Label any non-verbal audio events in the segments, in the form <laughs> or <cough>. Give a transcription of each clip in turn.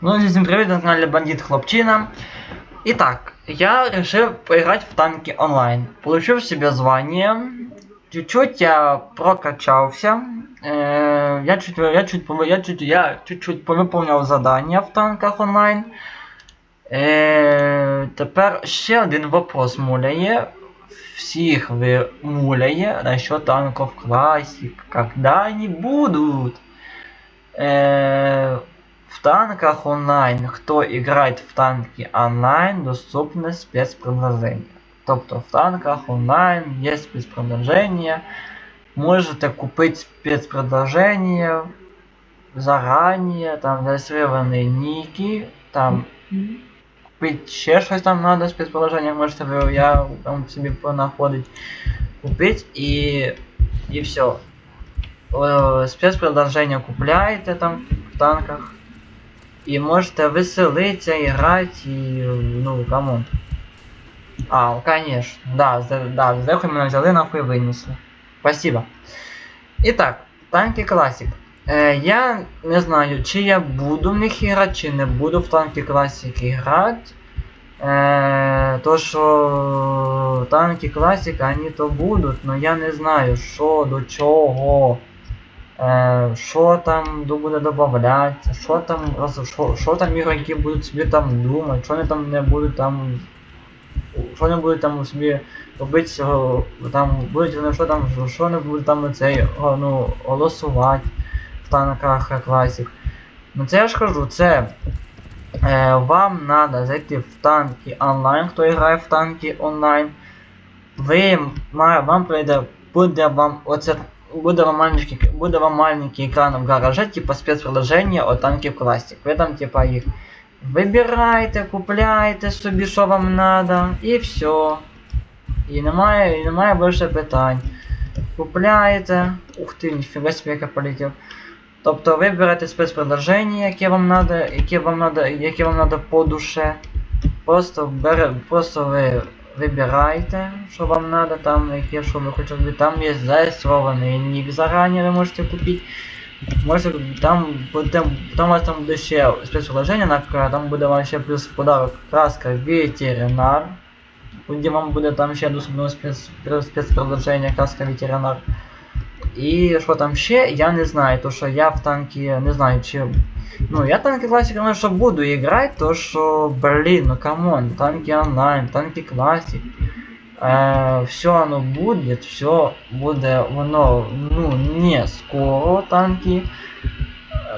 Ну, всем привет, на канале Бандит Хлопчина. Итак, я решил поиграть в танки онлайн. Получил себе звание. Чуть-чуть я прокачался. Э, я чуть, я чуть, я чуть, я чуть-чуть повиповняв задання в танках онлайн. Е, тепер ще один вопрос муляє. Всіх ви муляє насчет танков классик. Когда они будут? В танках онлайн, кто играет в танки онлайн, доступны спецпредложения. Тобто в танках онлайн є спецпредложення. Можете купити спецпредложення заранее, там засвивані ніки, там купити ще щось там надо спецпредложення, можете ви, я там собі понаходить купити і, і все. Е, спецпредложення купляєте там в танках. І можете веселитися, играть і, ну, камон. А, конечно. Да, да, зверху мене взяли, нахуй винесли. Спасибо. Итак, танки классик. Е, я не знаю, чи я буду в них грати, чи не буду в танки классик грати. Е, то що танки классик, они то будуть, но я не знаю, що до чого. Е, що там буде додавати, що там, що, там ігроки будуть собі там думати, що вони там не будуть там. Що вони будуть там собі робити, там будуть вони що там, що вони будуть там цей, ну, голосувати в танках класик. Ну це я ж кажу, це е, вам треба зайти в танки онлайн, хто грає в танки онлайн. Ви має, вам прийде, буде вам оце буде вам маленький, буде вам маленький екран в гараже, типа спецприложення от танків класик. Ви там типа їх вибирайте, купляйте собі, що вам надо, і все. І немає, і немає більше питань. Купляєте. Ух ти, ніфіга собі, як я полетів. Тобто ви берете яке вам надо, яке вам надо, яке вам надо по душе. Просто бере, просто ви вибираєте, что вам надо, там, какие, что вы хотите. Там есть зареєстрований ник заранее вы можете купить. Можете, там, буде- там у вас там буде ще на, там буде вам ще плюс подарок краска ветеринар. Где вам буде там ще доступно спец, спецприложення краска ветеринар. І що там ще, я не знаю, то що я в танки не знаю чи. Ну, я танки классик, ну що буду играть, то що, блин, ну камон, танки онлайн, танки классик. Е, все оно буде, все буде, воно, ну, не скоро танки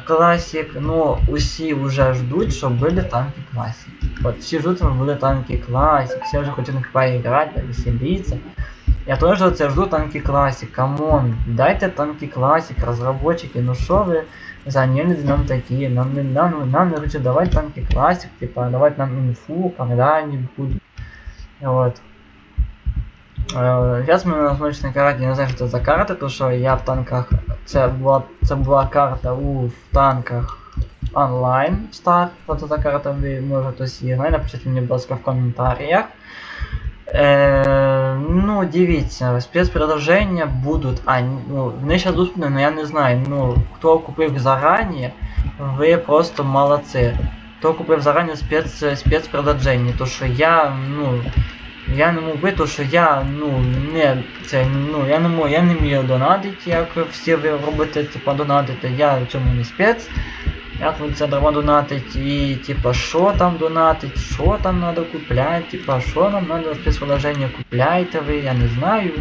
классик, но усі вже ждуть, щоб були танки классик. Вот всі ждуть, щоб були танки классик, всі вже хочуть на них поиграть, повеселиться. Я тоже це жду танки классик, камон, дайте танки классик, разработчики, ну що ви за нелюди нам такі, нам нам, нам не хочуть давати танки классик, типа давати нам інфу, когда они будут. Вот. Зараз ми на смачній карті, я не знаю, що це за карта, тому що я в танках. Це була, це була карта у в танках онлайн старт. Що це карта, ви може хтось її знає, будь ласка, в коментарях. Е, ну, дивіться, спецпредложення будуть, а, ну, вони ще доступні, але я не знаю, ну, хто купив зарані, ви просто молодці. Хто купив зарані спец, спецпредложення, то що я, ну, я не можу, то що я, ну, не, це, ну, я не можу, я не вмію донатити, як всі ви робите, типа, донатити, я в цьому не спец. Як ви це треба донатить і типа що там донатить, що там треба купляти, типа що нам треба спецприложення купляйте ви, я не знаю.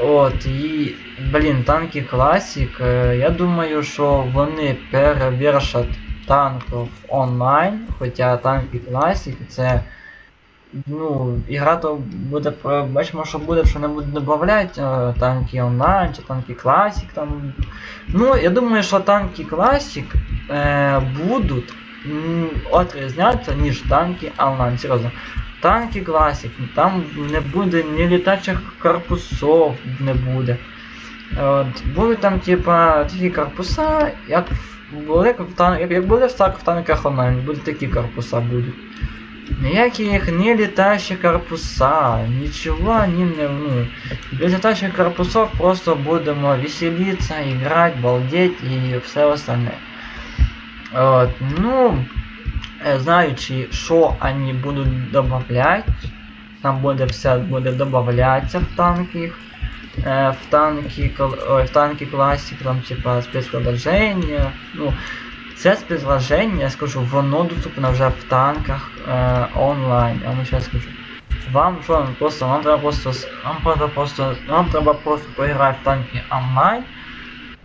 От, і, блін, танки класік. е, я думаю, що вони перевершать танків онлайн, хоча танки класик це. Ну, ігра то буде бачимо, що буде, що не буде додавати е, танки онлайн чи танки класик там. Ну, я думаю, що танки класик е, будуть отрізняться, ніж танки онлайн, серйозно. Танки класик, там не буде ні літачих корпусов не буде. От, будуть там, типа, такі корпуса, як були в тан... як були в танках онлайн, будуть такі корпуса будуть. Ніяких не літачих корпуса, нічого они не, ну, без летающих корпусов просто будемо веселиться, играть, балдеть и все остальное. Вот, ну, е, знаючи, що вони будуть додавати, там буде все буде додаватися в танки, е, в танки, в танки класик, там типа спецпредложення. Ну, це спецпредложення, я скажу, воно доступно вже в танках е, онлайн. Я вам зараз скажу. Вам що, вам просто, вам треба просто, вам треба просто, вам треба просто поіграти в танки онлайн,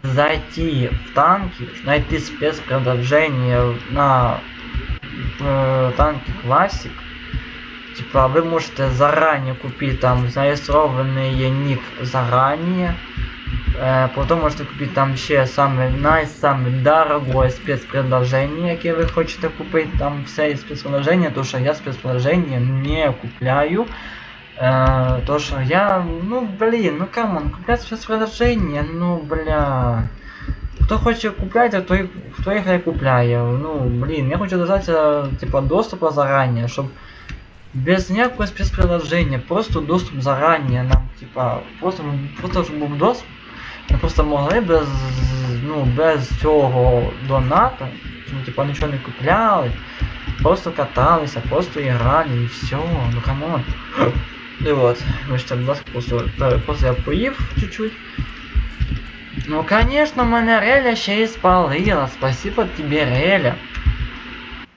зайти в танки, найти спецпредложение на э, танки Classic. Типа вы можете заранее купить там зарегистрованный ник заранее. Э, потом можете купити там ще саме най саме дорогое спецпредложение, яке ви хочете купити. Там все є спецпредложення, то що я спецпредложення не купляю. Э, то что я, ну блин, ну камон, куплять спецпредложение, ну бля. Хто хоче купляти, то і хто їх і купляє. Ну, блін, я хочу дождатися, типа, доступу заранее, щоб без ніякого спецприложення, просто доступ заранее нам, типа, просто, просто щоб був доступ, ми просто могли без, ну, без цього доната, ну, типа, нічого не купляли, просто каталися, просто грали і все, ну камон. І от, вибачте, будь ласка, просто, просто я поїв чуть-чуть. Ну, конечно, мене Реля ще і спалила. Спасибо тебе, Реля.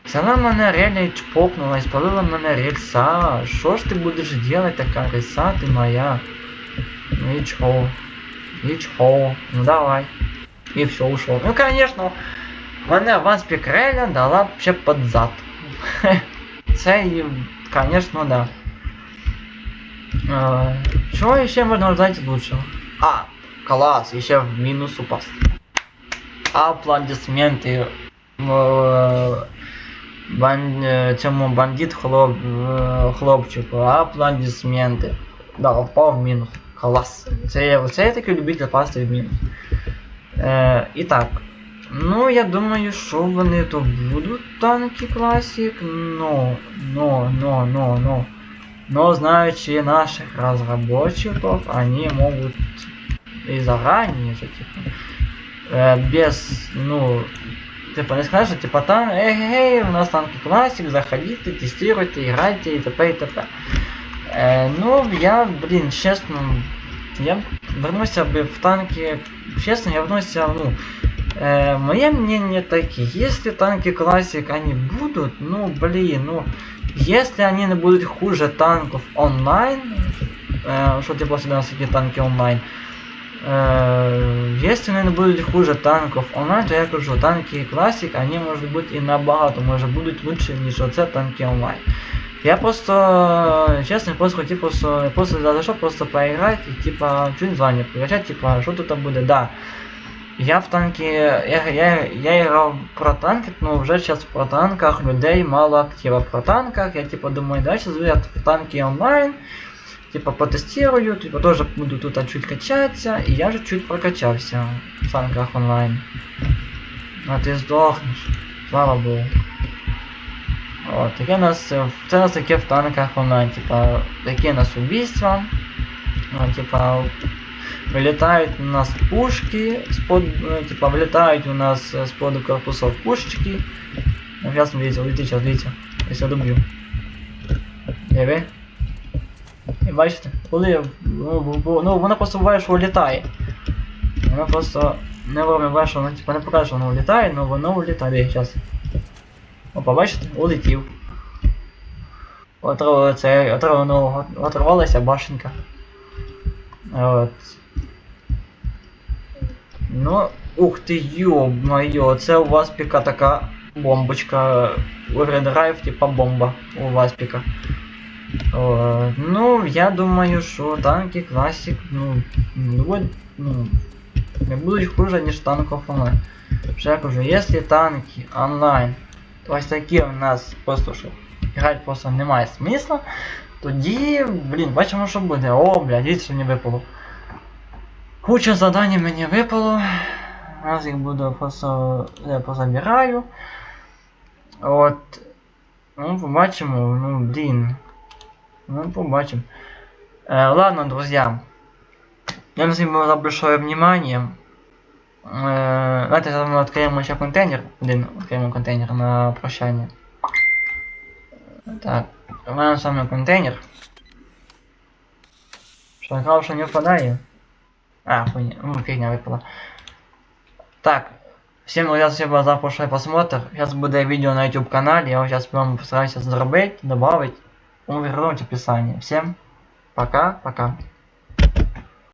Взяла мене Реля і чпокнула, і спалила мене рельса. Що ж ти будеш делать, така рельса ти моя? Ну і чого? І чого? Ну давай. І все, ушел. Ну, конечно, мене Ванспік Реля дала ще під зад. <laughs> Це, і, конечно, да. Е, Чого ще можна ждать лучшего? А, класс, еще в минус упасть. Аплодисменты е, бан, е, цьому бандит хлоп, е, хлопчику. Аплодисменти. Да, впав в мінус. Клас. Це, я- це я такий любитель пасти в мінус. Е, і так. Ну, я думаю, що вони то будуть танки класик. Но, но, но, но, но. Но знаючи наших разработчиков, они могут и заранее же, типа, э, без, ну, типа, не скажешь, типа, там, эй, эй, у нас танки классик, заходите, тестируйте, играйте и т.п. и т.п. Э, ну, я, блин, честно, я вернуся бы в танки, честно, я вернуся, ну, э, мое мнение такие, если танки классик они будут, ну, блин, ну, если они не будут хуже танков онлайн, э, что типа всегда такие танки онлайн, э, если они не будут хуже танков онлайн, то я кажу, танки классик, они может быть и набагато, может будут лучше, ніж оце танки онлайн. Я просто, честно, просто хотів просто, просто зайшов просто поиграть и типа чуть звание прокачать, типа, что тут буде, да. Я в танки, я, я, я играл про танки, но уже сейчас про танках людей мало актива. Про танках я типа думаю, да, сейчас я в танки онлайн, типа потестирую, типа тоже буду тут чуть качаться, и я же чуть прокачался в танках онлайн. А ты сдохнешь, слава богу. От, таке у нас, е, це у нас таке в танках онлайн, типа, такі у нас убийства, ну, типа, вылетают у нас пушки, спод, э, типа вылетают у нас э, с под корпусов пушечки. Ну, сейчас смотрите, летите, сейчас видите, если я добью. Я ви? І бачите, коли ну, бу- бу- ну вона просто буває, що літає. Вона просто не вовремя буває, що вона типа не покаже, що воно літає, але воно літає зараз. Опа, бачите, улетів. Отров, це, ну, оторвалася башенка. От. Ну, ух ти, ё-моё, це у вас піка така бомбочка. Драйв, типа бомба у вас піка. О, ну, я думаю, що танки класик, ну, не ну, не будуть хуже, ніж танков онлайн. Вже кажу, якщо танки онлайн, ось такі у нас просто що грати просто немає смисла, тоді, блін, бачимо, що буде. О, блядь, дивіться, що не випало. Куча задань мені випало. Зараз їх буду просто я позабираю. От. Ну, побачимо, ну, блін. Ну, побачимо. Э, ладно, друзья. Я вам всем за большое внимание. Э, давайте с вами откроем еще контейнер. Один откроем контейнер на прощание. Так, у мене саме контейнер. Що я казав, що не впадає? А, хуйня, ну фигня випала. Так, всем, ребят, спасибо за прошлый просмотр. Сейчас будет видео на YouTube канале, я сейчас прям постараюсь зробити, добавить. Он вернуть в описании. Всем пока, пока.